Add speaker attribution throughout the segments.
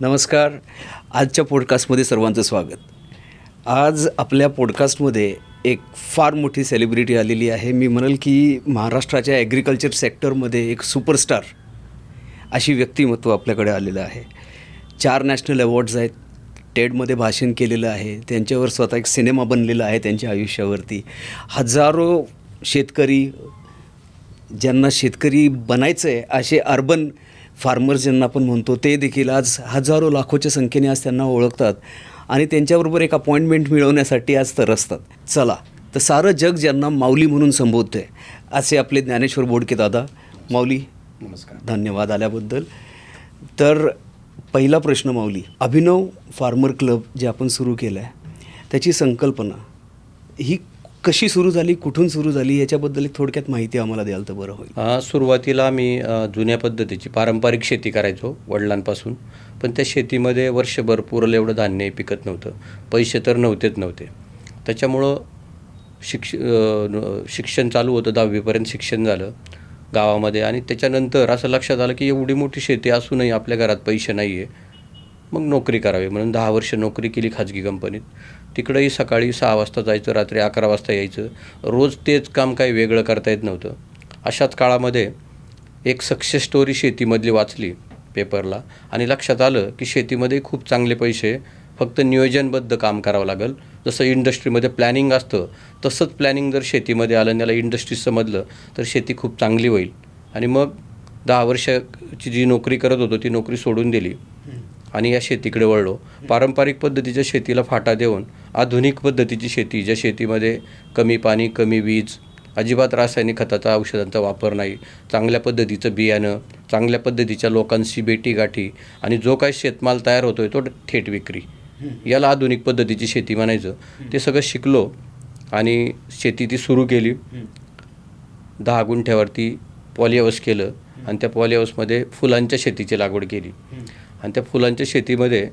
Speaker 1: नमस्कार. आजच्या पॉडकास्टमध्ये सर्वांचं स्वागत. आज आपल्या पॉडकास्टमध्ये एक फार मोठी सेलिब्रिटी आलेली आहे. मी म्हणेल की महाराष्ट्राच्या ॲग्रिकल्चर सेक्टरमध्ये एक सुपरस्टार अशी व्यक्तिमत्व आपल्याकडे आलेलं आहे. चार नॅशनल अवॉर्ड्स आहेत. टेडमध्ये भाषण केलेलं आहे. त्यांच्यावर स्वतः एक सिनेमा बनलेला आहे त्यांच्या आयुष्यावरती. हजारो शेतकरी ज्यांना शेतकरी बनायचं आहे असे अर्बन फार्मर्स ज्यांना आपण म्हणतो ते देखील आज हजारो लाखोच्या संख्येने आज त्यांना ओळखतात आणि त्यांच्याबरोबर एक अपॉइंटमेंट मिळवण्यासाठी आज तरसतात. चला तर सारं जग ज्यांना माऊली म्हणून संबोधतं आहे असे आपले ज्ञानेश्वर बोडके दादा. माऊली
Speaker 2: नमस्कार.
Speaker 1: धन्यवाद आल्याबद्दल. तर पहिला प्रश्न माऊली अभिनव फार्मर क्लब जे आपण सुरू केलं आहे त्याची संकल्पना ही कशी सुरू झाली कुठून सुरू झाली याच्याबद्दल एक थोडक्यात माहिती आम्हाला द्याल तर बरं होईल.
Speaker 2: सुरुवातीला आम्ही जुन्या पद्धतीची पारंपरिक शेती करायचो वडिलांपासून. पण त्या शेतीमध्ये वर्षभर पुरल एवढं धान्य पिकत नव्हतं. पैसे तर नव्हतेच नव्हते. त्याच्यामुळं शिक्ष शिक्षण चालू होतं दहावीपर्यंत शिक्षण झालं गावामध्ये. आणि त्याच्यानंतर असं लक्षात आलं की एवढी मोठी शेती असूनही आपल्या घरात पैसे नाही आहे मग नोकरी करावी म्हणून दहा वर्ष नोकरी केली खाजगी कंपनीत. तिकडंही सकाळी सहा वाजता जायचं रात्री अकरा वाजता यायचं. रोज तेच काम काही वेगळं करता येत नव्हतं. अशाच काळामध्ये एक सक्सेस स्टोरी शेतीमधली वाचली पेपरला आणि लक्षात आलं की शेतीमध्ये खूप चांगले पैसे फक्त नियोजनबद्ध काम करावं लागेल. जसं इंडस्ट्रीमध्ये प्लॅनिंग असतं तसंच प्लॅनिंग जर शेतीमध्ये आलं त्याला इंडस्ट्री समजलं तर शेती खूप चांगली होईल. आणि मग दहा वर्षाची जी नोकरी करत होतो ती नोकरी सोडून दिली. आणि या शेतीकडे वळलो. पारंपरिक पद्धतीच्या शेतीला फाटा देऊन आधुनिक पद्धतीची शेती ज्या शेतीमध्ये कमी पाणी कमी वीज अजिबात रासायनिक खताचा औषधांचा वापर नाही चांगल्या पद्धतीचं बियाणं चांगल्या पद्धतीच्या लोकांशी भेटीगाठी आणि जो काही शेतमाल तयार होतो आहे तो थेट विक्री. याला आधुनिक पद्धतीची शेती म्हणायचं. ते सगळं शिकलो आणि शेती ती सुरू केली. दहा गुंठ्यावरती पॉलिहाऊस केलं आणि त्या पॉलिहाऊसमध्ये फुलांच्या शेतीची लागवड केली. आणि त्या फुलांच्या शेतीमध्ये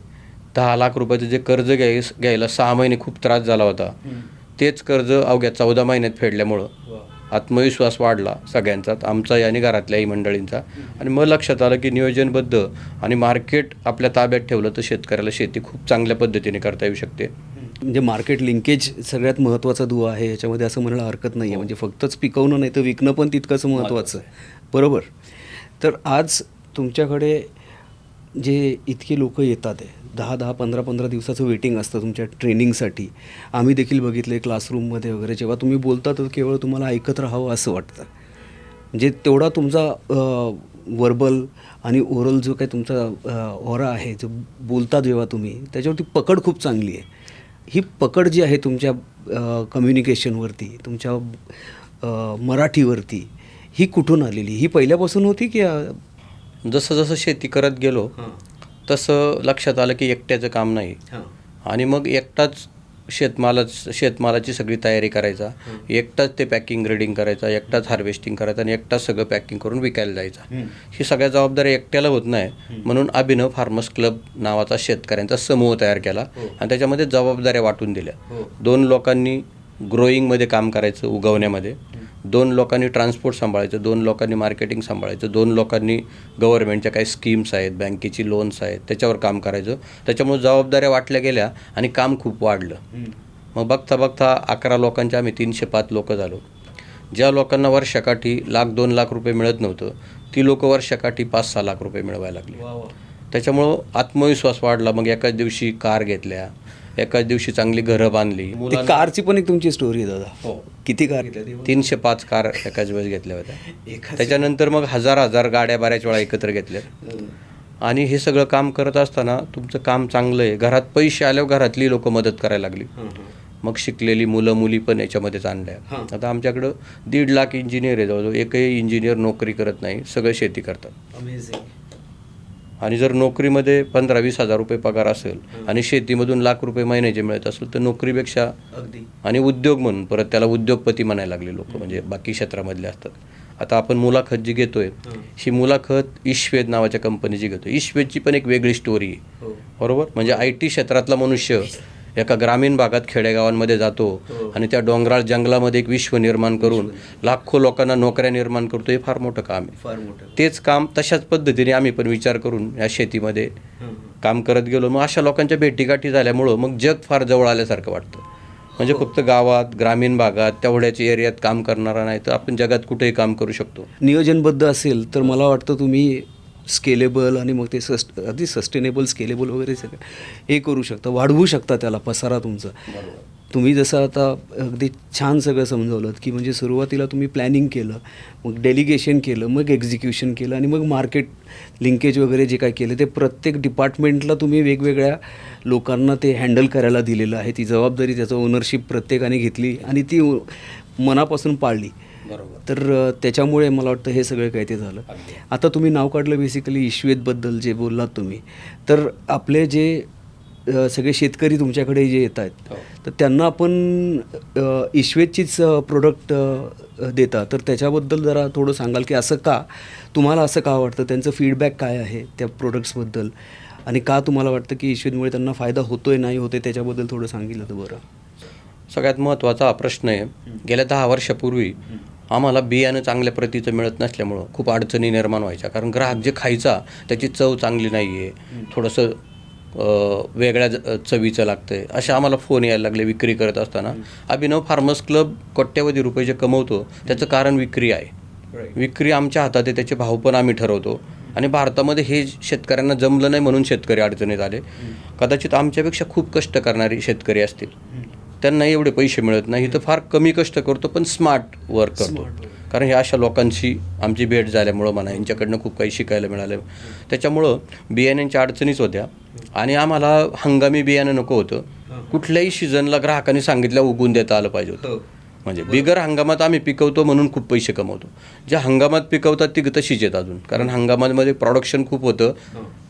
Speaker 2: दहा लाख रुपयाचं जे कर्ज घ्याय घ्यायला सहा महिने खूप त्रास झाला होता. तेच कर्ज अवघ्या चौदा महिन्यात फेडल्यामुळं आत्मविश्वास वाढला सगळ्यांचाच आमचाही आणि घरातल्याही मंडळींचा. आणि मग लक्षात आलं की नियोजनबद्ध आणि मार्केट आपल्या ताब्यात ठेवलं तर शेतकऱ्याला शेती खूप चांगल्या पद्धतीने करता येऊ शकते.
Speaker 1: म्हणजे मार्केट लिंकेज सगळ्यात महत्त्वाचा दुवा आहे याच्यामध्ये असं म्हणायला हरकत नाही आहे म्हणजे फक्तच पिकवणं नाही तर विकणं पण तितकंच महत्त्वाचं. आहे बरोबर. तर आज तुमच्याकडे जे इतके लोक येतात आहे दहा दहा पंधरा पंधरा दिवसाचं वेटिंग असतं तुमच्या ट्रेनिंगसाठी आम्ही देखील बघितलं क्लासरूममध्ये वगैरे जेव्हा तुम्ही बोलता तर केवळ तुम्हाला ऐकत राहावं असं वाटतं. म्हणजे तेवढा तुमचा वर्बल आणि ओरल जो काही तुमचा ओरा आहे जो बोलता जेव्हा तुम्ही त्याच्यावरती पकड खूप चांगली आहे. ही पकड जी आहे तुमच्या कम्युनिकेशनवरती तुमच्या मराठीवरती ही कुठून आलेली? ही पहिल्यापासून होती की
Speaker 2: जसं जसं शेती करत गेलो तसं लक्षात आलं की एकट्याचं काम नाही. आणि मग एकटाच शेतमालाच शेतमालाची सगळी तयारी करायचा. एकटाच ते पॅकिंग ग्रेडिंग करायचा एकटाच हार्वेस्टिंग करायचा आणि एकटाच सगळं पॅकिंग करून विकायला जायचा. ही सगळ्या जबाबदारी एकट्याला होत नाही. म्हणून अभिनव फार्मर्स क्लब नावाचा शेतकऱ्यांचा समूह तयार केला आणि त्याच्यामध्ये जबाबदाऱ्या वाटून दिल्या. दोन लोकांनी ग्रोईंगमध्ये काम करायचं उगवण्यामध्ये. दोन लोकांनी ट्रान्सपोर्ट सांभाळायचं दोन लोकांनी मार्केटिंग सांभाळायचं दोन लोकांनी गव्हर्नमेंटच्या काही स्कीम्स आहेत बँकेची लोन्स आहेत त्याच्यावर काम करायचं. त्याच्यामुळे जबाबदाऱ्या वाटल्या गेल्या आणि काम खूप वाढलं. मग बघता बघता अकरा लोकांच्या आम्ही तीनशे पाच लोक झालो. ज्या लोकांना वर्षाकाठी लाख दोन लाख रुपये मिळत नव्हतं ती लोक वर्षाकाठी पाच सहा लाख रुपये मिळवायला लागली. त्याच्यामुळं आत्मविश्वास वाढला. मग एकाच दिवशी कार घेतल्या एकाच दिवशी चांगली घरं बांधली.
Speaker 1: ती कारची पण एक तुमची स्टोरी आहे दादा. किती कार?
Speaker 2: तीनशे पाच कार एकाच वेळेस घेतल्या होत्या. त्याच्यानंतर मग हजार हजार गाड्या बऱ्याच वेळा एकत्र घेतल्या. आणि हे सगळं काम करत असताना तुमचं काम चांगलं आहे घरात पैसे आल्यावर घरातली लोक मदत करायला लागली. मग शिकलेली मुलं मुली पण याच्यामध्येच आणल्या. आता आमच्याकडं दीड लाख इंजिनियर आहे जवळजवळ. एकही इंजिनियर नोकरी करत नाही. सगळे शेती करतात. आणि जर नोकरीमध्ये पंधरा वीस हजार रुपये पगार असेल आणि शेतीमधून लाख रुपये महिन्याचे मिळत असेल तर नोकरीपेक्षा
Speaker 1: अगदी.
Speaker 2: आणि उद्योग म्हणून परत त्याला उद्योगपती म्हणायला लागले लोक म्हणजे बाकी क्षेत्रामधले असतात. आता आपण मुलाखत जी घेतोय ही मुलाखत ईश्वेद नावाच्या कंपनीची घेतो ईश्वेदची पण एक वेगळी स्टोरी आहे. बरोबर? म्हणजे आय टी क्षेत्रातला मनुष्य एका ग्रामीण भागात खेडेगावांमध्ये जातो आणि त्या डोंगराळ जंगलामध्ये एक विश्व निर्माण करून लाखो लोकांना नोकऱ्या निर्माण करतो हे फार मोठं काम आहे.
Speaker 1: फार मोठं
Speaker 2: तेच काम तशाच पद्धतीने आम्ही पण विचार करून या शेतीमध्ये काम करत गेलो. मग अशा लोकांच्या भेटीगाठी झाल्यामुळं मग जग फार जवळ आल्यासारखं वाटतं. म्हणजे फक्त गावात ग्रामीण भागात तेवढ्याच एरियात काम करणारा नाही तर आपण जगात कुठेही काम करू शकतो.
Speaker 1: नियोजनबद्ध असेल तर मला वाटतं तुम्ही स्केलेबल आणि मग ते सस्ट अगदी सस्टेनेबल स्केलेबल वगैरे सगळं हे करू शकता वाढवू शकता त्याला पसारा तुमचा. तुम्ही जसं आता अगदी छान सगळं समजावलं की म्हणजे सुरुवातीला तुम्ही प्लॅनिंग केलं मग डेलिगेशन केलं मग एक्झिक्युशन केलं आणि मग मार्केट लिंकेज वगैरे जे काय केलं ते प्रत्येक डिपार्टमेंटला तुम्ही वेगवेगळ्या लोकांना ते हँडल करायला दिलेलं आहे. ती जबाबदारी त्याचं ओनरशिप प्रत्येकाने घेतली आणि ती मनापासून पाळली. तर त्याच्यामुळे मला वाटतं हे सगळं काही ते झालं. आता तुम्ही नाव काढलं बेसिकली इश्वेतबद्दल जे बोललात तुम्ही. तर आपले जे सगळे शेतकरी तुमच्याकडे जे येत आहेत
Speaker 2: हो.
Speaker 1: तर त्यांना आपण इश्वेतचीच प्रोडक्ट देता. तर त्याच्याबद्दल जरा थोडं सांगाल की असं का तुम्हाला असं का वाटतं? त्यांचं फीडबॅक काय आहे त्या प्रोडक्ट्सबद्दल आणि का तुम्हाला वाटतं की इश्वेतमुळे त्यांना फायदा होतोय नाही होतोय? त्याच्याबद्दल थोडं सांगितलं तर बरं.
Speaker 2: सगळ्यात महत्त्वाचा प्रश्न आहे. गेल्या दहा वर्षापूर्वी आम्हाला बियाणं चांगल्या प्रतीचं मिळत नसल्यामुळं खूप अडचणी निर्माण व्हायच्या. कारण ग्राहक जे खायचा त्याची चव चांगली नाही आहे थोडंसं वेगळ्या चवीचं लागतं आहे असे आम्हाला फोन यायला लागले विक्री करत असताना. अभिनव फार्मर्स क्लब कोट्यवधी रुपये जे कमवतो. त्याचं कारण विक्री आहे. विक्री आमच्या हातात आहे त्याचे भाव पण आम्ही ठरवतो. आणि भारतामध्ये हे शेतकऱ्यांना जमलं नाही म्हणून शेतकरी अडचणीत आले. कदाचित आमच्यापेक्षा खूप कष्ट करणारे शेतकरी असतील. त्यांना एवढे पैसे मिळत नाही. तर फार कमी कष्ट करतो पण स्मार्ट वर्क करतो. कारण ह्या अशा लोकांशी आमची भेट झाल्यामुळं म्हणा यांच्याकडनं खूप काही शिकायला मिळालं. त्याच्यामुळं बियाण्यांच्या अडचणीच होत्या. आणि आम्हाला हंगामी बियाणं नको होतं. कुठल्याही सीझनला ग्राहकांनी सांगितल्या उगून देता आलं पाहिजे होतं. म्हणजे बिगर हंगामात आम्ही पिकवतो म्हणून खूप पैसे कमवतो. ज्या हंगामात पिकवतात ती तशीच आहेत अजून. कारण हंगामामध्ये प्रोडक्शन खूप होतं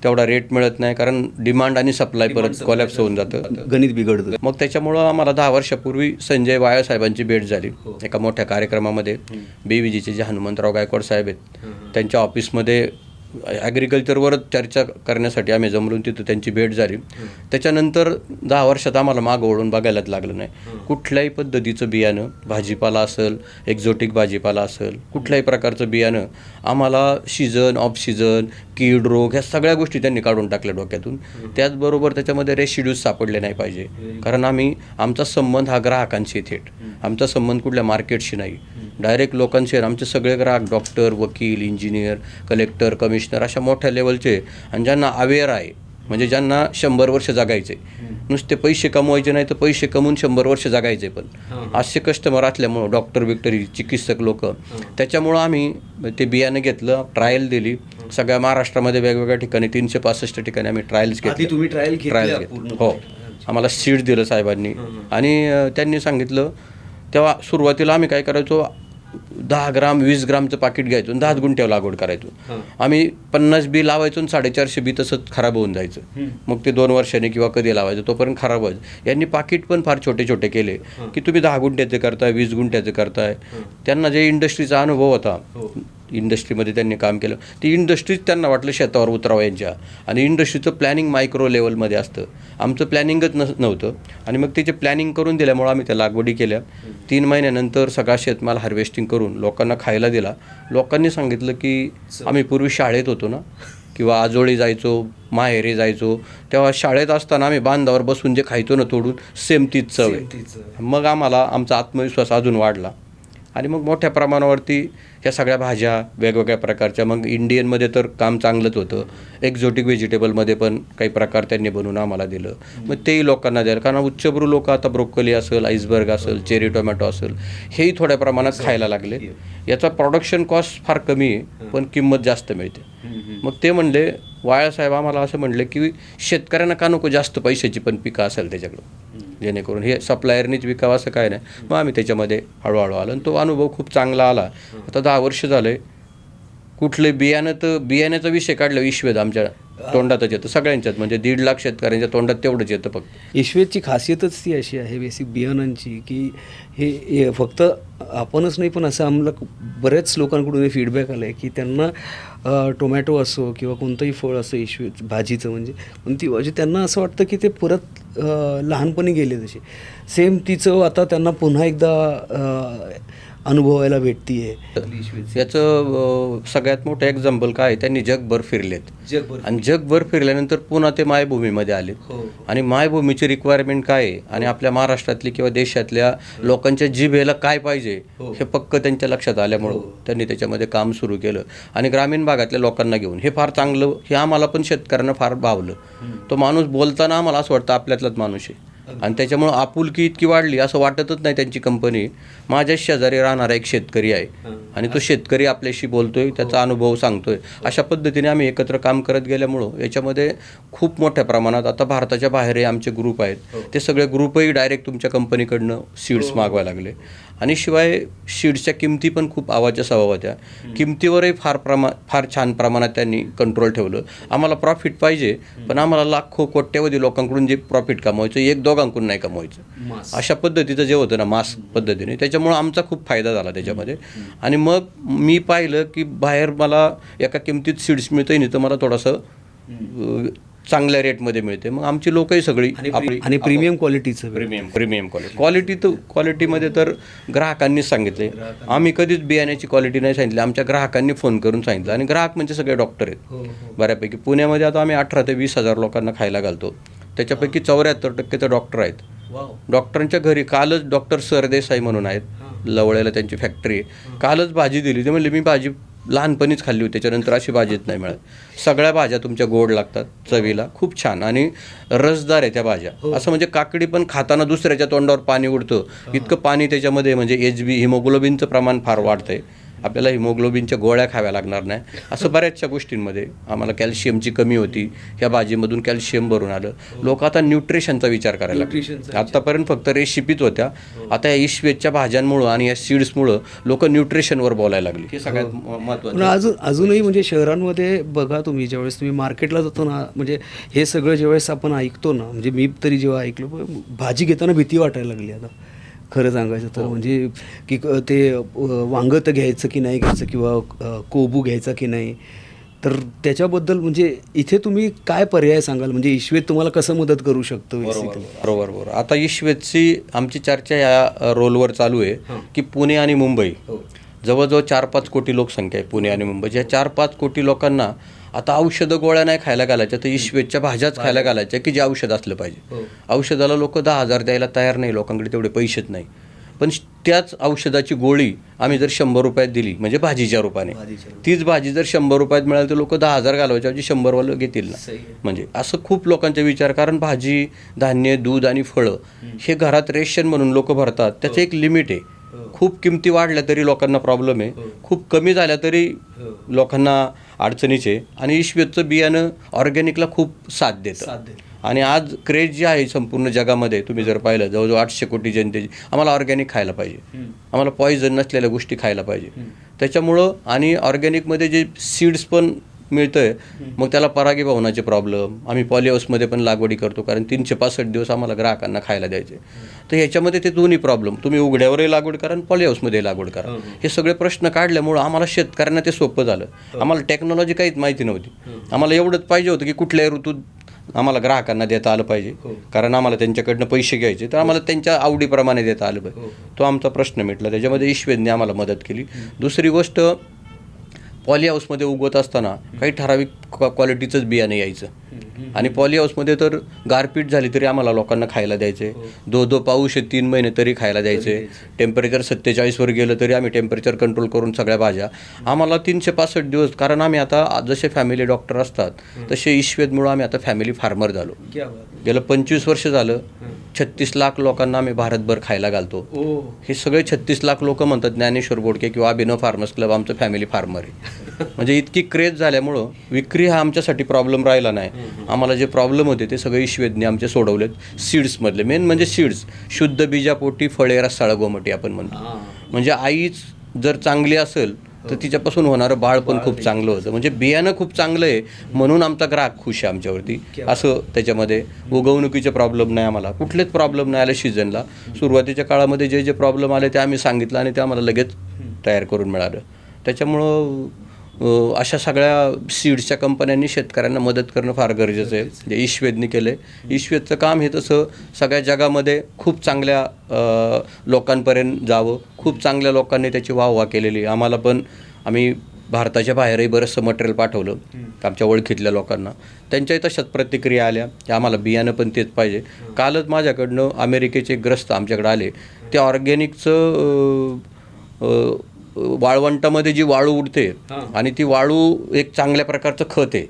Speaker 2: तेवढा रेट मिळत नाही कारण डिमांड आणि सप्लाय परत कोलॅप्स होऊन जातं.
Speaker 1: गणित बिघडतं.
Speaker 2: मग त्याच्यामुळं आम्हाला दहा वर्षापूर्वी संजय वाया साहेबांची भेट झाली. एका मोठ्या कार्यक्रमामध्ये. बीव्हीजीचे जे हनुमंतराव गायकवाड साहेब आहेत त्यांच्या ऑफिसमध्ये ॲग्रिकल्चरवरच चर्चा करण्यासाठी आम्ही जमलून तिथं त्यांची भेट झाली. त्याच्यानंतर दहा वर्षात आम्हाला मागं ओढून बघायलाच लागलं नाही. कुठल्याही पद्धतीचं बियाणं भाजीपाला असेल एक्झोटिक भाजीपाला असेल कुठल्याही प्रकारचं बियाणं आम्हाला सीझन ऑफ सीझन कीड रोग ह्या सगळ्या गोष्टी त्यांनी काढून टाकल्या डोक्यातून. त्याचबरोबर त्याच्यामध्ये रेशिड्यूज सापडले नाही पाहिजे. कारण आम्ही आमचा संबंध हा ग्राहकांशी थेट. आमचा संबंध कुठल्या मार्केटशी नाही. डायरेक्ट लोकांशी आहे. आमचे सगळे ग्राहक डॉक्टर वकील इंजिनियर कलेक्टर कमिशनर अशा मोठ्या लेवलचे आणि ज्यांना अवेअर आहे म्हणजे ज्यांना शंभर वर्ष जगायचे नुसते पैसे कमवायचे नाही तर पैसे कमवून शंभर वर्ष जगायचे पण. असे कस्टमर असल्यामुळं डॉक्टर विक्टरी चिकित्सक लोक त्याच्यामुळं आम्ही ते बियाणं घेतलं ट्रायल दिली. सगळ्या महाराष्ट्रामध्ये वेगवेगळ्या ठिकाणी तीनशे पासष्ट ठिकाणी आम्ही ट्रायल्स घेतले
Speaker 1: तुम्ही ट्रायल
Speaker 2: ट्रायल घेतले हो. आम्हाला सीड दिलं साहेबांनी. आणि त्यांनी सांगितलं तेव्हा सुरुवातीला आम्ही काय करायचो दहा ग्राम वीस ग्रामचं पाकिट घ्यायचो आणि दहाच गुंठ्यावर लागवड करायचो. आम्ही पन्नास बी लावायचो आणि साडेचारशे बी तसंच खराब होऊन जायचं. मग ते दोन वर्षांनी किंवा कधी लावायचं तोपर्यंत खराब व्हायचं यांनी पाकिट पण फार छोटे छोटे केले की तुम्ही दहा गुंठ्याचे करताय वीस गुंठ्याचे करताय. त्यांना जे इंडस्ट्रीचा अनुभव होता इंडस्ट्रीमध्ये त्यांनी काम केलं. ती इंडस्ट्रीज त्यांना वाटलं शेतावर उतरावं यांच्या. आणि इंडस्ट्रीचं प्लॅनिंग मायक्रो लेवलमध्ये असतं. आमचं प्लॅनिंगच नस नव्हतं. आणि मग त्याचे प्लॅनिंग करून दिल्यामुळं आम्ही त्या लागवडी केल्या. तीन महिन्यानंतर सगळा शेतमाल हार्वेस्टिंग करून लोकांना खायला दिला. लोकांनी सांगितलं की आम्ही पूर्वी शाळेत होतो ना. किंवा आजोळी जायचो माहेरी जायचो. तेव्हा शाळेत असताना आम्ही बांधावर बसून जे खायचो ना तोडून सेम तीच चव आहे. मग आम्हाला आमचा आत्मविश्वास अजून वाढला. आणि मग मोठ्या प्रमाणावरती ह्या सगळ्या भाज्या वेगवेगळ्या प्रकारच्या मग इंडियनमध्ये तर काम चांगलंच होतं. एक्झोटिक व्हेजिटेबलमध्ये पण काही प्रकार त्यांनी बनवून आम्हाला दिलं. मग तेही लोकांना द्यायला कारण उच्चभ्रू लोक आता ब्रोकोली असेल आईसबर्ग असेल चेरी टोमॅटो असेल हेही थोड्या प्रमाणात खायला लागले. याचा प्रोडक्शन कॉस्ट फार कमी आहे पण किंमत जास्त मिळते. मग ते म्हणले वाळासाहेब आम्हाला असं म्हणले की शेतकऱ्यांना का नको जास्त पैशाची पण पिकं असेल त्याच्याकडं? जेणेकरून हे सप्लायरनीच विकावं असं काय नाही. मग आम्ही त्याच्यामध्ये हळूहळू आलो आणि तो अनुभव खूप चांगला आला. आता दहा वर्ष झाले. कुठले बियाणं तर बियाण्याचा विषय काढला विश्वेद आमच्या तोंडातच येतं सगळ्यांच्यात. म्हणजे दीड लाख शेतकऱ्यांच्या तोंडात तेवढंच येतं फक्त.
Speaker 1: ईश्वेरची खासियतच ती अशी आहे बेसिक बियाणांची की हे हे फक्त आपणच नाही पण असं आम्हाला बऱ्याच लोकांकडून हे फीडबॅक आलं आहे की त्यांना टोमॅटो असो किंवा कोणतंही फळ असो ईश्वे भाजीचं म्हणजे पण ती म्हणजे त्यांना असं वाटतं की ते परत लहानपणी गेले तसे सेम तिचं आता त्यांना पुन्हा एकदा अनुभवायला भेटती आहे.
Speaker 2: याचं सगळ्यात मोठं एक्झाम्पल काय आहे? त्यांनी जगभर फिरलेत.
Speaker 1: जगभर
Speaker 2: आणि जगभर फिरल्यानंतर पुन्हा ते मायभूमीमध्ये आले
Speaker 1: हो, हो.
Speaker 2: आणि मायभूमीची रिक्वायरमेंट काय आहे? आणि आपल्या महाराष्ट्रातली किंवा देशातल्या लोकांच्या जिभेला काय पाहिजे?
Speaker 1: हो.
Speaker 2: हे पक्क त्यांच्या लक्षात आल्यामुळं त्यांनी त्याच्यामध्ये काम सुरू केलं. आणि ग्रामीण भागातल्या लोकांना घेऊन. हे फार चांगलं हे आम्हाला पण शेतकऱ्यांना फार भावलं. तो माणूस बोलताना आम्हाला असं वाटतं आपल्यातलाच माणूस आहे. आणि त्याच्यामुळं आपुलकी इतकी वाढली असं वाटतच नाही त्यांची कंपनी माझ्या शेजारी राहणारा एक शेतकरी आहे. आणि तो शेतकरी आपल्याशी बोलतोय त्याचा अनुभव सांगतोय. अशा पद्धतीने आम्ही एकत्र काम करत गेल्यामुळं याच्यामध्ये खूप मोठ्या प्रमाणात आता भारताच्या बाहेरही आमचे ग्रुप आहेत. ते सगळे ग्रुपही डायरेक्ट तुमच्या कंपनीकडनं सीड्स मागवायला लागले. आणि शिवाय सीड्सच्या किमती पण खूप आवाच्या सवा होत्या किमतीवरही फार प्रमा फार छान प्रमाणात त्यांनी कंट्रोल ठेवलं. आम्हाला प्रॉफिट पाहिजे पण आम्हाला लाखो कोट्यवधी लोकांकडून जे प्रॉफिट कमवायचं एक दोघांकडून नाही कमवायचं. अशा पद्धतीचं जे होतं ना मास पद्धतीने त्याच्यामुळं आमचा खूप फायदा झाला त्याच्यामध्ये. आणि मग मी पाहिलं की बाहेर मला एका किमतीत सीड्स मिळतंय नाही तर मला थोडंसं चांगल्या रेटमध्ये मिळते मग आमची लोकही सगळी
Speaker 1: आणि प्रीमियम क्वालिटीचं
Speaker 2: प्रीमियम प्रीमियम क्वालिटी क्वालिटी तर क्वालिटीमध्ये तर ग्राहकांनीच सांगितले आम्ही कधीच बियाण्याची क्वालिटी नाही सांगितली. आमच्या ग्राहकांनी फोन करून सांगितलं. आणि ग्राहक म्हणजे सगळे डॉक्टर आहेत. बऱ्यापैकी. पुण्यामध्ये आता आम्ही अठरा ते वीस हजार लोकांना खायला घालतो. त्याच्यापैकी चौऱ्याहत्तर टक्के तर डॉक्टर आहेत डॉक्टरांच्या घरी कालच डॉक्टर सरदेसाई म्हणून आहेत. लवळ्याला त्यांची फॅक्टरी आहे कालच भाजी दिली. ते म्हणले मी भाजी लहानपणीच खाल्ली होती. त्याच्यानंतर अशी भाजीच नाही मिळत. सगळ्या भाज्या तुमच्या गोड लागतात चवीला. खूप छान. आणि रसदार आहे त्या भाज्या. असं म्हणजे काकडी पण खाताना दुसऱ्याच्या तोंडावर पाणी उडतं. इतकं पाणी त्याच्यामध्ये म्हणजे एच बी हिमोग्लोबिनचं प्रमाण फार वाढतंय. आपल्याला हिमोग्लोबिनच्या गोळ्या खाव्या लागणार नाही. असं बऱ्याचशा गोष्टींमध्ये आम्हाला कॅल्शियमची कमी होती. ह्या भाजीमधून कॅल्शियम भरून आलं. लोक आता न्यूट्रिशनचा विचार करायला लागले. आतापर्यंत फक्त रेसिपीच होत्या. आता या इश्वेच्या भाज्यांमुळं आणि या सीड्समुळं लोक न्यूट्रिशनवर बोलायला लागली. हे सगळ्यात महत्वाचं
Speaker 1: पण अजून अजूनही म्हणजे शहरांमध्ये बघा तुम्ही ज्यावेळेस तुम्ही मार्केटला जातो ना म्हणजे हे सगळं ज्यावेळेस आपण ऐकतो ना म्हणजे मी तरी जेव्हा ऐकलो भाजी घेताना भीती वाटायला लागली आता. खरं सांगायचं तर म्हणजे की ते अ, वांगं तर घ्यायचं की नाही घ्यायचं किंवा कोबू घ्यायचा की नाही तर त्याच्याबद्दल म्हणजे इथे तुम्ही काय पर्याय सांगाल? म्हणजे ईश्वेत तुम्हाला कसं मदत करू शकतो
Speaker 2: बरोबर बरोबर आता ईश्वेतची आमची चर्चा या रोलवर चालू आहे की पुणे आणि मुंबई. जवळजवळ चार पाच कोटी लोकसंख्या आहे पुणे आणि मुंबई. या चार पाच कोटी लोकांना आता औषधं गोळ्या नाही खायला घालायच्या तर ईश्वेतच्या भाज्याच खायला घालायच्या की जे औषध असलं पाहिजे. औषधाला लोक दहा हजार द्यायला तयार नाही लोकांकडे तेवढे पैसेच नाही. पण त्याच औषधाची गोळी आम्ही जर शंभर रुपयात दिली म्हणजे भाजीच्या रूपाने तीच भाजी जर शंभर रुपयात मिळाली तर लोक दहा हजार घालवायच्या ऐवजी शंभरवालं घेतील ना. म्हणजे असं खूप लोकांचे विचार कारण भाजी धान्य दूध आणि फळं हे घरात रेशन म्हणून लोक भरतात. त्याचं एक लिमिट आहे. खूप किमती वाढल्या तरी लोकांना प्रॉब्लेम आहे. खूप कमी झाल्या तरी लोकांना अडचणीचे आणि ईश्वेतचं बियाणं ऑर्गॅनिकला खूप साथ देतं. आणि आज क्रेज जी आहे संपूर्ण जगामध्ये तुम्ही जर पाहिलं जवळजवळ आठशे कोटी जनतेची आम्हाला ऑर्गॅनिक खायला पाहिजे. आम्हाला पॉइझन नसलेल्या गोष्टी खायला पाहिजे. त्याच्यामुळं आणि ऑर्गॅनिकमध्ये जे सीड्स पण मिळतंय. मग त्याला परागी भवनाचे प्रॉब्लेम आम्ही पॉलिहाऊसमध्ये पण लागवडी करतो कारण तीनशे पासष्ट दिवस आम्हाला ग्राहकांना खायला द्यायचे. तर ह्याच्यामध्ये ते दोन्ही प्रॉब्लेम तुम्ही उघड्यावरही लागवड करा आणि पॉलिहाऊसमध्ये लागवड करा. हे सगळे प्रश्न काढल्यामुळं आम्हाला शेतकऱ्यांना ते सोपं झालं. आम्हाला टेक्नॉलॉजी काहीच माहिती नव्हती. आम्हाला एवढंच पाहिजे होतं की कुठल्याही ऋतूत आम्हाला ग्राहकांना देता आलं पाहिजे. कारण आम्हाला त्यांच्याकडनं पैसे घ्यायचे तर आम्हाला त्यांच्या आवडीप्रमाणे देता आलं पाहिजे. तो आमचा प्रश्न मिटला. त्याच्यामध्ये ईश्वेदने आम्हाला मदत केली. दुसरी गोष्ट पॉली हाऊसमध्ये उगवत असताना काही ठराविक क्वा- क्वालिटीचंच बियाणं यायचं. आणि पॉली हाऊसमध्ये तर गारपीट झाली तरी आम्हाला लोकांना खायला द्यायचे. दो दो पाऊस आहे तीन महिने तरी खायला द्यायचे. टेम्परेचर सत्तेचाळीसवर गेलं तरी आम्ही टेम्परेचर कंट्रोल करून सगळ्या भाज्या. आम्हाला तीनशे पासष्ट दिवस कारण आम्ही आता जसे फॅमिली डॉक्टर असतात तसे ईश्वेदमुळं आम्ही आता फॅमिली फार्मर झालो. गेलं पंचवीस वर्ष झालं छत्तीस लाख लोकांना आम्ही भारतभर खायला घालतो. हे सगळे छत्तीस लाख लोक म्हणतात ज्ञानेश्वर बोडके किंवा अभिनव फार्मर्स क्लब आमचं फॅमिली फार्मर आहे. म्हणजे इतकी क्रेज झाल्यामुळं विक्री हा आमच्यासाठी प्रॉब्लेम राहिला नाही. आम्हाला जे प्रॉब्लेम होते ते सगळे ईश्वेदने आमचे सोडवलेत सीड्समधले मेन म्हणजे सीड्स. शुद्ध बीजापोटी फळे रसाळ गोमटी आपण म्हणतो. म्हणजे आईच जर चांगली असेल तर तिच्यापासून होणारं बाळ पण खूप चांगलं होतं. म्हणजे बियाणं खूप चांगलं आहे म्हणून आमचा ग्राहक खुश आहे आमच्यावरती. असं त्याच्यामध्ये उगवणुकीचे प्रॉब्लेम नाही आम्हाला. कुठलेच प्रॉब्लेम नाही आले सीझनला सुरुवातीच्या काळामध्ये जे जे प्रॉब्लेम आले ते आम्ही सांगितलं आणि ते आम्हाला लगेच तयार करून मिळालं. त्याच्यामुळं अशा सगळ्या सीड्सच्या कंपन्यांनी शेतकऱ्यांना मदत करणं फार गरजेचं आहे. जे ईश्वेदनी केलं. आहे ईश्वेदचं काम हे तसं सगळ्या जगामध्ये खूप चांगल्या लोकांपर्यंत जावं. खूप चांगल्या लोकांनी त्याची वाहवा केलेली. आहे. आम्हाला पण आम्ही भारताच्या बाहेरही बरंचसं मटेरियल पाठवलं. आमच्या ओळखीतल्या लोकांना. त्यांच्याही तशाच प्रतिक्रिया आल्या. की आम्हाला बियाणं पण तेच पाहिजे. कालच माझ्याकडनं अमेरिकेचे ग्रस्त आमच्याकडे आले. ते ऑर्गॅनिकचं वाळवंटामध्ये जी वाळू उडते आणि ती वाळू एक चांगल्या प्रकारचं खत आहे.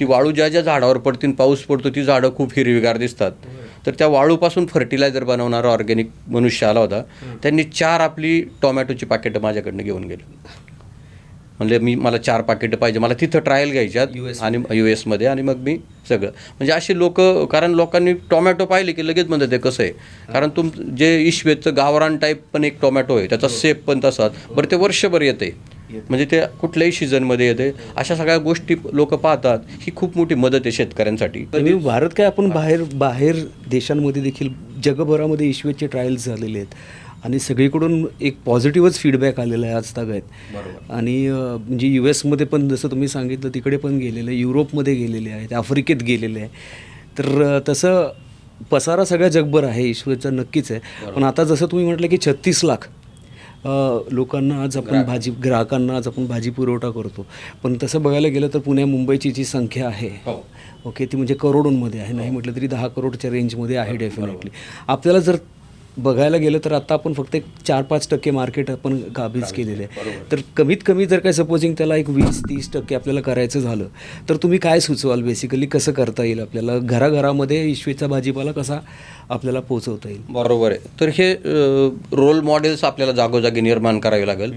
Speaker 2: ती वाळू ज्या ज्या झाडावर पडतील पाऊस पडतो ती झाडं खूप हिरवीगार दिसतात. तर त्या वाळूपासून फर्टिलायझर बनवणारा ऑर्गॅनिक मनुष्य आला होता. त्यांनी चार आपली टोमॅटोची पाकिटं माझ्याकडनं घेऊन गेले. म्हणजे मी मला चार पाकिटं पाहिजे. मला तिथं ट्रायल घ्यायच्यात आणि यू एसमध्ये आणि मग मी सगळं. म्हणजे असे लोक कारण लोकांनी टोमॅटो पाहिले की लगेच म्हणतात ते कसं आहे? कारण तुम जे ईश्वेचं गावरान टाईप पण एक टोमॅटो आहे त्याचा सेप पण तसाच. बरं ते वर्षभर येते. म्हणजे ते कुठल्याही सीझनमध्ये येते. अशा सगळ्या गोष्टी लोक पाहतात. ही खूप मोठी मदत आहे शेतकऱ्यांसाठी.
Speaker 1: आणि भारत काय आपण बाहेर बाहेर देशांमध्ये देखील जगभरामध्ये ईश्वेचे ट्रायल्स झालेले आहेत. आणि सगळीकडून एक पॉझिटिव्हच फीडबॅक आलेला आहे आज तागायत आणि म्हणजे यू एसमध्ये पण जसं तुम्ही सांगितलं तिकडे पण गेलेलं आहे युरोपमध्ये गेलेले आहेत आफ्रिकेत गेलेले आहे तर तसं पसारा सगळ्या जगभर आहे ईश्वरचा नक्कीच आहे. पण आता जसं तुम्ही म्हटलं की छत्तीस लाख लोकांना आज आपण भाजी ग्राहकांना आज आपण भाजी पुरवठा करतो. पण तसं बघायला गेलं तर पुण्या मुंबईची जी संख्या आहे ओके ती म्हणजे करोडोंमध्ये आहे. नाही म्हटलं तरी दहा करोडच्या रेंजमध्ये आहे डेफिनेटली आपल्याला जर बघायला गेलं तर आता आपण फक्त एक चार पाच टक्के मार्केट आपण काबीज केलेले आहे. तर कमीत कमी जर काय सपोजिंग त्याला एक वीस तीस टक्के आपल्याला करायचं झालं तर तुम्ही काय सुचवाल बेसिकली कसं करता येईल आपल्याला? घराघरामध्ये इशवीचा भाजीपाला कसा आपल्याला पोहोचवता येईल?
Speaker 2: बरोबर आहे. तर हे रोल मॉडेल्स आपल्याला जागोजागी निर्माण करावे लागेल.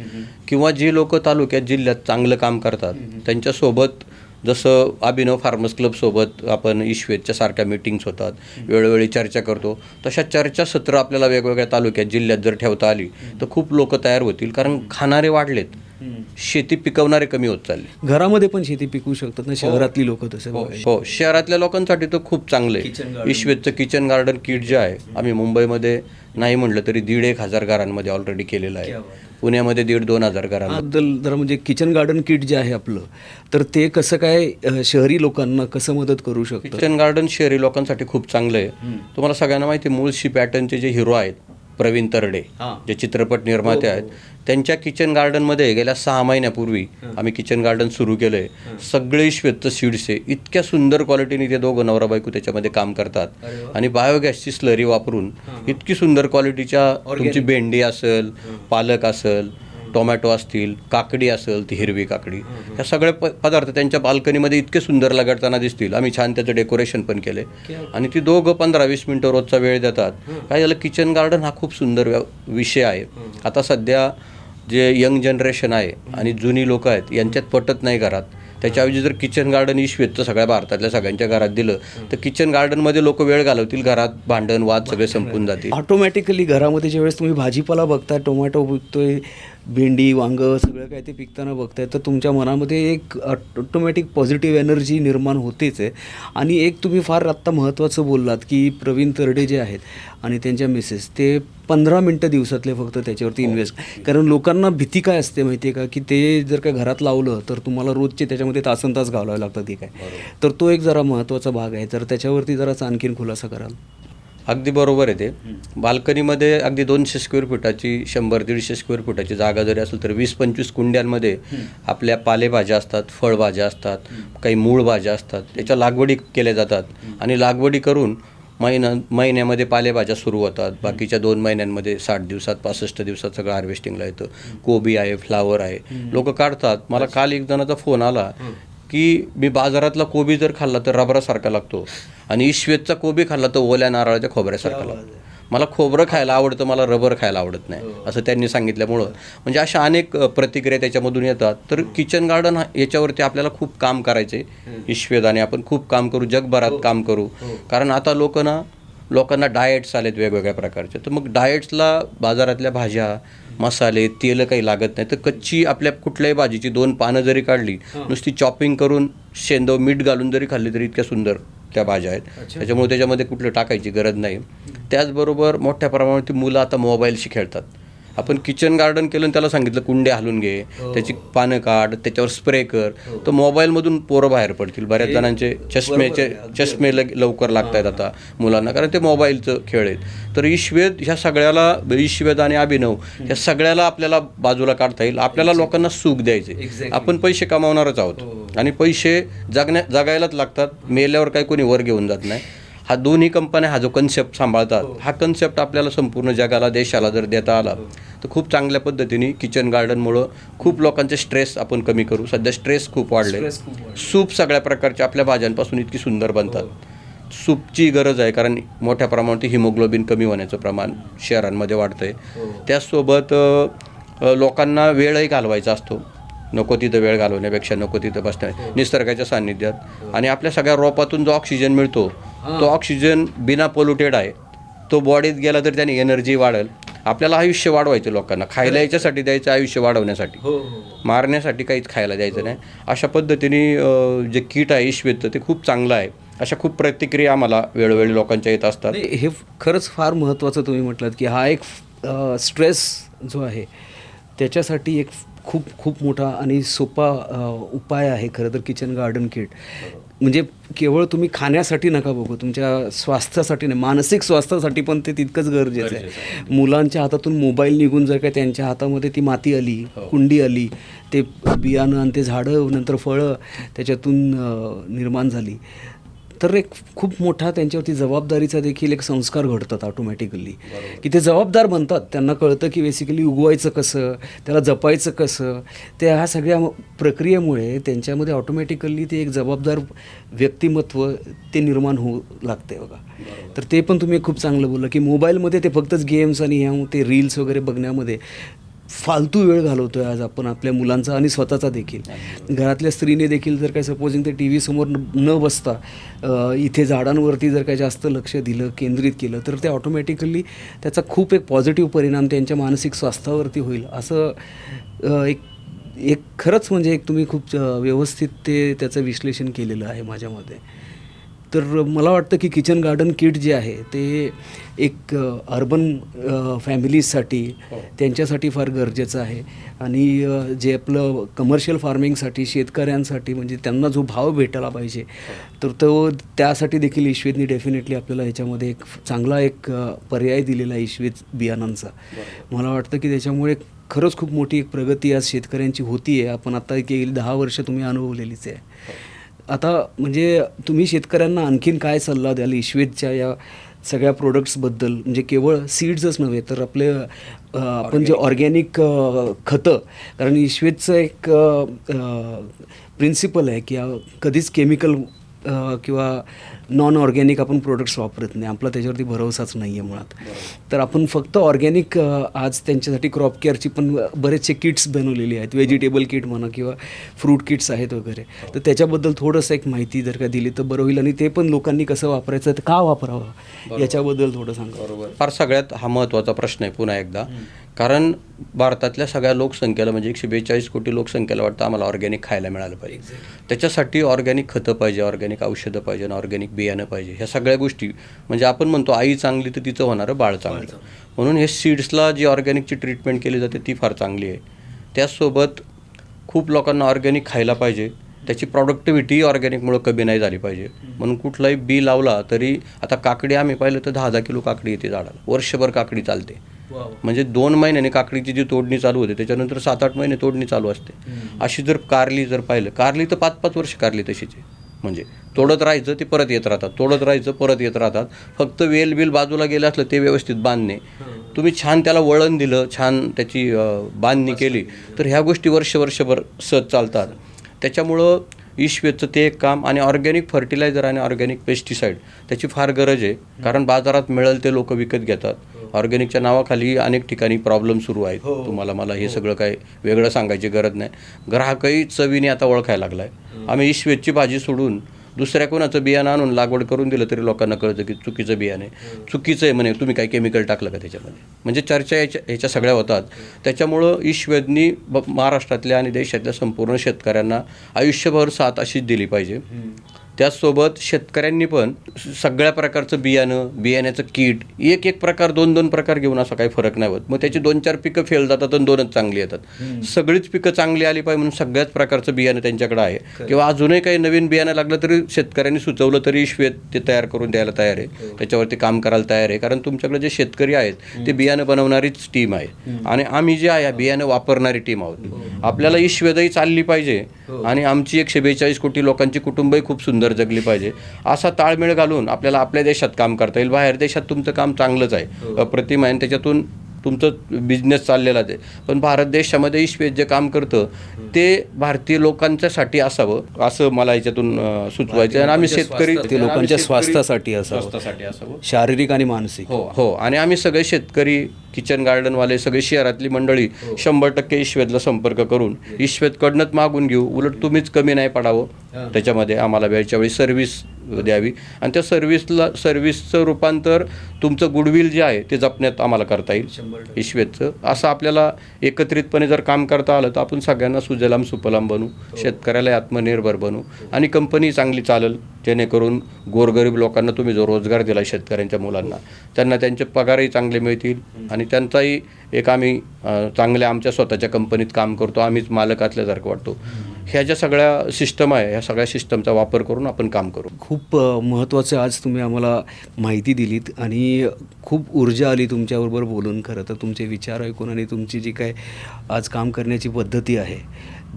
Speaker 2: किंवा जी लोक तालुक्यात जिल्ह्यात चांगलं काम करतात त्यांच्यासोबत जसं अभिनव फार्मर्स क्लबसोबत आपण ईश्वेतच्या सारख्या मिटिंग्स होतात. वेळोवेळी चर्चा करतो. तशा चर्चासत्र आपल्याला वेगवेगळ्या तालुक्यात जिल्ह्यात जर ठेवता आली तर खूप लोक तयार होतील. कारण खाणारे वाढलेत. शेती पिकवणारे कमी होत चालले.
Speaker 1: घरामध्ये पण शेती पिकू शकतात ना शहरातली लोक तसे बघायला.
Speaker 2: हो. शहरातल्या लोकांसाठी तर खूप चांगलं आहे. ईश्वेतचं किचन गार्डन किट जे आहे आम्ही मुंबईमध्ये नाही म्हटलं तरी दीड एक हजार घरांमध्ये ऑलरेडी केलेलं आहे. पुण्यामध्ये दीड दोन हजार घरांमध्ये
Speaker 1: बद्दल जरा म्हणजे किचन गार्डन किट जे आहे आपलं तर ते कसं काय शहरी लोकांना कसं मदत करू शकतं?
Speaker 2: किचन गार्डन शहरी लोकांसाठी खूप चांगलं आहे. तुम्हाला सगळ्यांना माहिती आहे मुळशी पॅटर्नचे जे हिरो आहेत प्रवीण तरडे जे चित्रपट निर्माते आहेत त्यांच्या किचन गार्डनमध्ये गेल्या सहा महिन्यापूर्वी आम्ही किचन गार्डन सुरू केलं आहे सगळे श्वेत सीड्स आहे इतक्या सुंदर क्वालिटीने ते दोघं नवरा बायको त्याच्यामध्ये काम करतात. आणि बायोगॅसची स्लरी वापरून इतकी सुंदर क्वालिटीच्या तुमची भेंडी असेल पालक असेल टोमॅटो असतील काकडी असेल ती हिरवी काकडी. ह्या सगळे प पदार्थ त्यांच्या बाल्कनीमध्ये इतके सुंदर लगडताना दिसतील. आम्ही छान त्याचं डेकोरेशन पण केले आणि ती दोघं पंधरा वीस मिनटं रोजचा वेळ देतात. काय झालं किचन गार्डन हा खूप सुंदर व्या- विषय आहे. आता सध्या जे यंग जनरेशन आहे आणि जुनी लोक आहेत यांच्यात पटत नाही घरात. त्याच्याऐवजी जर किचन गार्डन ईश्वेतचं सगळ्या भारतातल्या सगळ्यांच्या घरात दिलं तर किचन गार्डनमध्ये लोक वेळ घालवतील घरात भांडण वाद सगळे संपून जातील.
Speaker 1: ऑटोमॅटिकली घरामध्ये ज्यावेळेस तुम्ही भाजीपाला बघताय टोमॅटो पिकतोय भेंडी वांगं सगळं काय ते पिकताना बघताय. तर तुमच्या मनामध्ये एक ऑटोमॅटिक पॉझिटिव्ह एनर्जी निर्माण होतेच आहे. आणि एक तुम्ही फार आत्ता महत्त्वाचं बोललात की प्रवीण तरडे जे आहेत आणि त्यांच्या मिसेस ते पंधरा मिनटं दिवसातले फक्त त्याच्यावरती इन्व्हेस्ट कारण लोकांना भीती काय असते माहिती आहे का? की ते जर काय घरात लावलं तर तुम्हाला रोजचे त्याच्यामध्ये तासन तास घालावे लागतात ते काय? तर तो एक जरा महत्त्वाचा भाग आहे. तर त्याच्यावरती जराच आणखीन खुलासा कराल.
Speaker 2: अगदी बरोबर आहे ते. बाल्कनीमध्ये अगदी दोनशे स्क्वेअर फुटाची शंभर दीडशे स्क्वेअर फुटाची जागा जरी असेल तर वीस पंचवीस कुंड्यांमध्ये आपल्या पालेभाज्या असतात फळभाज्या असतात काही मूळ भाज्या असतात. त्याच्या लागवडी केल्या जातात. आणि लागवडी करून महिना महिन्यामध्ये पालेभाज्या सुरू होतात. बाकीच्या दोन महिन्यांमध्ये साठ दिवसात पासष्ट दिवसात सगळं हार्वेस्टिंगला येतं. कोबी आहे फ्लावर आहे. लोक काढतात. मला काल एक जणाचा फोन आला. की मी बाजारातला कोबी जर खाल्ला तर रबरासारखा लागतो. आणि ईश्वेतचा कोबी खाल्ला तर ओल्या नारळाच्या खोबऱ्यासारखा लागतो. मला खोबरं खायला आवडतं मला रबर खायला आवडत नाही असं त्यांनी सांगितल्यामुळं. म्हणजे अशा अनेक प्रतिक्रिया त्याच्यामधून येतात. तर किचन गार्डन हा- याच्यावरती आपल्याला खूप काम करायचे. आणि आपण खूप काम करू जगभरात काम करू. कारण आता लोक ना लोकांना डाएट्स आलेत वेगवेगळ्या प्रकारचे. तर मग डाएट्सला बाजारातल्या भाज्या मसाले तेल काही लागत नाही. तर कच्ची आपल्या कुठल्याही भाजीची दोन पानं जरी काढली नुसती चॉपिंग करून शेंदव मीठ घालून जरी खाल्ली तरी इतक्या सुंदर त्या भाज्या आहेत. त्याच्यामुळे त्याच्यामध्ये कुठलं टाकायची गरज नाही. त्याचबरोबर मोठ्या प्रमाणात ती मुलं आता मोबाईलशी खेळतात. आपण किचन गार्डन केलं आणि त्याला सांगितलं कुंडे हलून घे त्याची पानं काढ त्याच्यावर स्प्रे कर. तर मोबाईलमधून पोरं बाहेर पडतील. बऱ्याच जणांचे चष्मेचे चष्मे लग लवकर लागत आहेत आता मुलांना कारण ते मोबाईलचं खेळ आहेत. तर ईश्वेद ह्या सगळ्याला ईश्वेद आणि अभिनव ह्या सगळ्याला आपल्याला बाजूला काढता येईल. आपल्याला लोकांना सुख द्यायचे आपण पैसे कमावणारच आहोत. आणि पैसे जगण्या जगायलाच लागतात. मेल्यावर काही कोणी वर घेऊन जात नाही. हा दोन्ही कंपन्या हा जो कन्सेप्ट सांभाळतात हा. कन्सेप्ट आपल्याला संपूर्ण जगाला देशाला जर देता आला तर खूप चांगल्या पद्धतीने किचन गार्डनमुळं खूप लोकांचे स्ट्रेस आपण कमी करू. सध्या स्ट्रेस खूप वाढले. सूप सगळ्या प्रकारच्या आपल्या भाज्यांपासून इतकी सुंदर बनतात. सूपची गरज आहे कारण मोठ्या प्रमाणात हिमोग्लोबिन कमी होण्याचं प्रमाण शहरांमध्ये वाढतंय. त्याचसोबत अ, अ, लोकांना वेळही घालवायचा असतो. नको तिथं वेळ घालवण्यापेक्षा नको तिथं बसण्या निसर्गाच्या सान्निध्यात. आणि आपल्या सगळ्या रोपातून जो ऑक्सिजन मिळतो तो ऑक्सिजन बिना पोल्युटेड आहे. तो बॉडीत गेला तर त्याने एनर्जी वाढेल. आपल्याला आयुष्य वाढवायचं लोकांना. खायला याच्यासाठी द्यायचं आयुष्य वाढवण्यासाठी.
Speaker 1: हो
Speaker 2: मारण्यासाठी काहीच खायला द्यायचं नाही. अशा पद्धतीने जे कीट आहे ईश्वेत ते खूप चांगलं आहे. अशा खूप प्रतिक्रिया आम्हाला वेळोवेळी लोकांच्या येत असतात.
Speaker 1: हे खरंच फार महत्त्वाचं तुम्ही म्हटलं की हा एक स्ट्रेस जो आहे त्याच्यासाठी एक खूप खूप मोठा आणि सोपा उपाय आहे. खरं तर किचन गार्डन किट म्हणजे केवळ तुम्ही खाण्यासाठी नका बघू तुमच्या स्वास्थ्यासाठी नाही मानसिक स्वास्थ्यासाठी पण ते तितकंच गरजेचं आहे. मुलांच्या हातातून मोबाईल निघून जर का त्यांच्या हातामध्ये ती माती आली कुंडी आली ते बियाणं आणि ते झाडं नंतर फळं त्याच्यातून निर्माण झाली. तर एक खूप मोठा त्यांच्यावरती जबाबदारीचा देखील एक संस्कार घडतात ऑटोमॅटिकली की ते जबाबदार बनतात. त्यांना कळतं की बेसिकली उगवायचं कसं त्याला जपायचं कसं. ते ह्या सगळ्या प्रक्रियेमुळे त्यांच्यामध्ये ऑटोमॅटिकली ते एक जबाबदार व्यक्तिमत्व ते निर्माण होऊ लागते बघा. तर ते पण तुम्ही खूप चांगलं बोललं की मोबाईलमध्ये ते फक्तच गेम्स आणि ह्या ते रील्स वगैरे बघण्यामध्ये फालतू वेळ घालवतोय आज आपण आपल्या मुलांचा आणि स्वतःचा देखील. घरातल्या स्त्रीने देखील जर काय सपोजिंग ते टी व्ही समोर न बसता इथे झाडांवरती जर काय जास्त लक्ष दिलं केंद्रित केलं तर ते ऑटोमॅटिकली त्याचा खूप एक पॉझिटिव्ह परिणाम त्यांच्या मानसिक स्वास्थ्यावरती होईल. असं एक एक खरंच म्हणजे एक तुम्ही खूप व्यवस्थित ते त्याचं विश्लेषण केलेलं आहे माझ्या मते तर मला वाटतं की किचन गार्डन किट जे आहे ते एक अर्बन फॅमिलीजसाठी त्यांच्यासाठी फार गरजेचं आहे. आणि जे आपलं कमर्शियल फार्मिंगसाठी शेतकऱ्यांसाठी म्हणजे त्यांना जो भाव भेटायला पाहिजे तर तो त्यासाठी देखील ईश्वेतनी डेफिनेटली आपल्याला ह्याच्यामध्ये एक चांगला एक पर्याय दिलेला आहे ईश्वेत बियाणांचा. मला वाटतं की त्याच्यामुळे खरंच खूप मोठी एक प्रगती आज शेतकऱ्यांची होती आहे आपण आता गेली दहा वर्ष तुम्ही अनुभवलेलीच आहे. आता म्हणजे तुम्ही शेतकऱ्यांना आणखीन काय सल्ला द्याल इश्वेतच्या या सगळ्या प्रोडक्ट्सबद्दल म्हणजे केवळ सीड्सच नव्हे तर आपले आपण जे ऑर्गॅनिक खतं कारण इश्वेतचं एक प्रिन्सिपल आहे की कधीच केमिकल किंवा नॉन ऑर्गॅनिक आपण प्रोडक्ट्स वापरत नाही. आपला त्याच्यावरती भरोसाच नाही आहे मुळात. तर आपण फक्त ऑर्गॅनिक आज त्यांच्यासाठी क्रॉप केअरची पण बरेचसे किट्स बनवलेली आहेत. व्हेजिटेबल किट म्हणा किंवा फ्रूट किट्स आहेत वगैरे. तर त्याच्याबद्दल थोडंसं एक माहिती जर का दिली तर बरं होईल. आणि ते पण लोकांनी कसं वापरायचं तर का वापरावं? याच्याबद्दल थोडं सांगा.
Speaker 2: बरोबर. फार सगळ्यात हा महत्त्वाचा प्रश्न आहे पुन्हा एकदा. कारण भारतातल्या सगळ्या लोकसंख्येला म्हणजे एकशे बेचाळीस कोटी लोकसंख्येला वाटतं आम्हाला ऑर्गॅनिक खायला मिळालं पाहिजे. त्याच्यासाठी ऑर्गॅनिक खतं पाहिजे ऑर्गॅनिक औषधं पाहिजे ऑर्गॅनिक बियाणं पाहिजे. ह्या सगळ्या गोष्टी म्हणजे आपण म्हणतो आई चांगली तर तिचं होणारं बाळ चांगलं. म्हणून हे सीड्सला जी ऑर्गॅनिकची ट्रीटमेंट केली जाते ती फार चांगली आहे. त्याचसोबत खूप लोकांना ऑर्गॅनिक खायला पाहिजे. त्याची प्रॉडक्टिव्हिटी ऑर्गॅनिकमुळं कमी नाही झाली पाहिजे. म्हणून कुठलाही बी लावला तरी आता काकडी आम्ही पाहिलं तर दहा दहा किलो काकडी येते झाडाला. वर्षभर काकडी चालते. म्हणजे दोन महिन्याने काकडीची जी तोडणी चालू होते त्याच्यानंतर सात आठ महिने तोडणी चालू असते. अशी जर कारली जर पाहिलं कारली तर पाच पाच वर्ष कारली तशीच आहे. म्हणजे तोडत राहायचं ते परत येत राहतात. तोडत राहायचं परत येत राहतात. फक्त वेल बिल बाजूला गेलं असलं ते व्यवस्थित बांधणे. तुम्ही छान त्याला वळण दिलं छान त्याची बांधणी केली तर ह्या गोष्टी वर्ष वर्षभर सत चालतात. त्याच्यामुळं ईश्वेचं ते एक काम आणि ऑर्गॅनिक फर्टिलायझर आणि ऑर्गॅनिक पेस्टिसाईड त्याची फार गरज आहे. कारण बाजारात मिळेल ते लोक विकत घेतात. ऑर्गॅनिकच्या नावाखाली अनेक ठिकाणी प्रॉब्लेम सुरू आहेत. तुम्हाला मला हे सगळं काय वेगळं सांगायची गरज नाही. ग्राहकही चवीने आता ओळखायला लागलाय. आम्ही ईश्वेतची भाजी सोडून दुसऱ्या कोणाचं बियाणं आणून लागवड करून दिलं तरी लोकांना कळतं की चुकीचं बियाणं आहे. चुकीचं आहे म्हणे. तुम्ही काय केमिकल टाकलं का त्याच्यामध्ये? म्हणजे चर्चा याच्या ह्याच्या सगळ्या होतात. त्याच्यामुळं ईश्वेदनी ब महाराष्ट्रातल्या आणि देशातल्या संपूर्ण शेतकऱ्यांना आयुष्यभर साथ अशीच दिली पाहिजे. त्याचसोबत शेतकऱ्यांनी पण सगळ्या प्रकारचं बियाणं बियाण्याचं किट एक एक प्रकार दोन दोन प्रकार घेऊन असा काही फरक नाही होत. मग त्याची दोन चार पिकं फेल जातात आणि दोनच चांगली येतात. सगळीच पिकं चांगली आली पाहिजे म्हणून सगळ्याच प्रकारचं बियाणं त्यांच्याकडे आहे. किंवा अजूनही काही नवीन बियाणं लागलं तरी शेतकऱ्यांनी सुचवलं तरी श्वेत ते तयार करून द्यायला तयार आहे. त्याच्यावरती काम करायला तयार आहे. कारण तुमच्याकडे जे शेतकरी आहेत ते बियाणं बनवणारीच टीम आहे. आणि आम्ही जे आहे बियाणं वापरणारी टीम आहोत. आपल्याला ही श्वेदही चालली पाहिजे. आणि आमची एकशे बेचाळीस कोटी लोकांची कुटुंबही खूप सुंदर जगली पाहिजे. असा ताळमेळ घालून आपल्याला आपल्या देशात काम करता येईल. बाहेर देशात तुमचं काम चांगलंच आहे. अप्रतिम आहे आणि त्याच्यातून तुमचं बिझनेस चाललेलाच आहे. पण भारत देशामध्ये ईश्वेत जे काम करतं ते भारतीय लोकांच्यासाठी असावं असं मला याच्यातून सुचवायचं. आणि आम्ही शेतकरी
Speaker 1: ते लोकांच्या स्वास्थ्यासाठी असावं.
Speaker 2: स्वास्थ्यासाठी असावं.
Speaker 1: शारीरिक आणि मानसिक.
Speaker 2: हो हो. आणि आम्ही सगळे शेतकरी किचन गार्डनवाले सगळे शहरातली मंडळी शंभर टक्के ईश्वेतला संपर्क करून ईश्वेतकडनंच मागून घेऊ. उलट तुम्हीच कमी नाही पडावं. त्याच्यामध्ये आम्हाला वेळच्या वेळी सर्व्हिस द्यावी. आणि त्या सर्व्हिसला सर्व्हिसचं रूपांतर तुमचं गुडविल जे आहे ते जपण्यात आम्हाला करता येईल. ईश्वेतचं असं आपल्याला एकत्रितपणे जर काम करता आलं तर आपण सगळ्यांना सुजलाम सुफलाम बनू. शेतकऱ्याला आत्मनिर्भर बनू. आणि कंपनी चांगली चालेल. जेणेकरून गोरगरीब लोकांना तुम्ही जो रोजगार दिला शेतकऱ्यांच्या मुलांना त्यांना त्यांचे पगारही चांगले मिळतील आणि त्यांचाही एक आम्ही चांगल्या आमच्या स्वतःच्या कंपनीत काम करतो आम्हीच मालक असल्यासारखं वाटतो. ह्या ज्या सगळ्या सिस्टम आहे ह्या सगळ्या सिस्टमचा वापर करून आपण काम करू.
Speaker 1: खूप महत्त्वाचं आज तुम्ही आम्हाला माहिती दिलीत आणि खूप ऊर्जा आली तुमच्याबरोबर बोलून. खरं तर तुमचे विचार ऐकून आणि तुमची जी काय आज काम करण्याची पद्धती आहे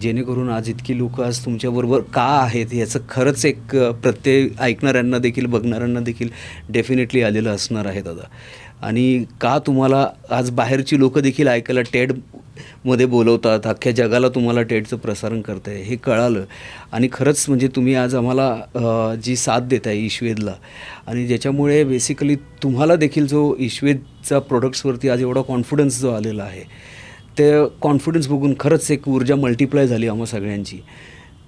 Speaker 1: जेणेकरून आज इतकी लोक आज तुमच्याबरोबर का आहेत याचं खरंच एक प्रत्यय ऐकणाऱ्यांना देखील बघणाऱ्यांना देखील डेफिनेटली आलेलं असणार आहे दादा. आणि का तुम्हाला आज बाहेरची लोकं देखील ऐकायला टेडमध्ये बोलवतात अख्ख्या जगाला तुम्हाला टेडचं प्रसारण करत आहे हे कळालं. आणि खरंच म्हणजे तुम्ही आज आम्हाला जी साथ देत आहे ईश्वेदला आणि ज्याच्यामुळे बेसिकली तुम्हाला देखील जो ईश्वेदचा प्रोडक्ट्सवरती आज एवढा कॉन्फिडन्स जो आलेला आहे ते कॉन्फिडन्स बघून खरंच एक ऊर्जा मल्टिप्लाय झाली आम्हा सगळ्यांची.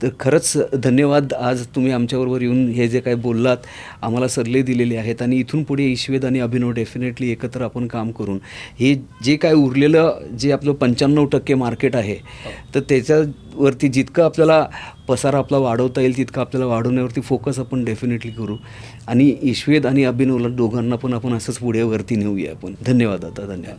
Speaker 1: तर खरंच धन्यवाद. आज तुम्ही आमच्याबरोबर येऊन हे जे काय बोललात आम्हाला सल्ले दिलेले आहेत आणि इथून पुढे ईश्वेद आणि अभिनव डेफिनेटली एकत्र आपण काम करून हे जे काय उरलेलं जे आपलं पंच्याण्णव टक्के मार्केट आहे तर त्याच्यावरती जितकं आपल्याला पसारा आपला वाढवता येईल तितकं आपल्याला वाढवण्यावरती फोकस आपण डेफिनेटली करू. आणि ईश्वेद आणि अभिनवला दोघांना पण आपण असंच पुढे वरती नेऊया आपण. धन्यवाद आता धन्यवाद.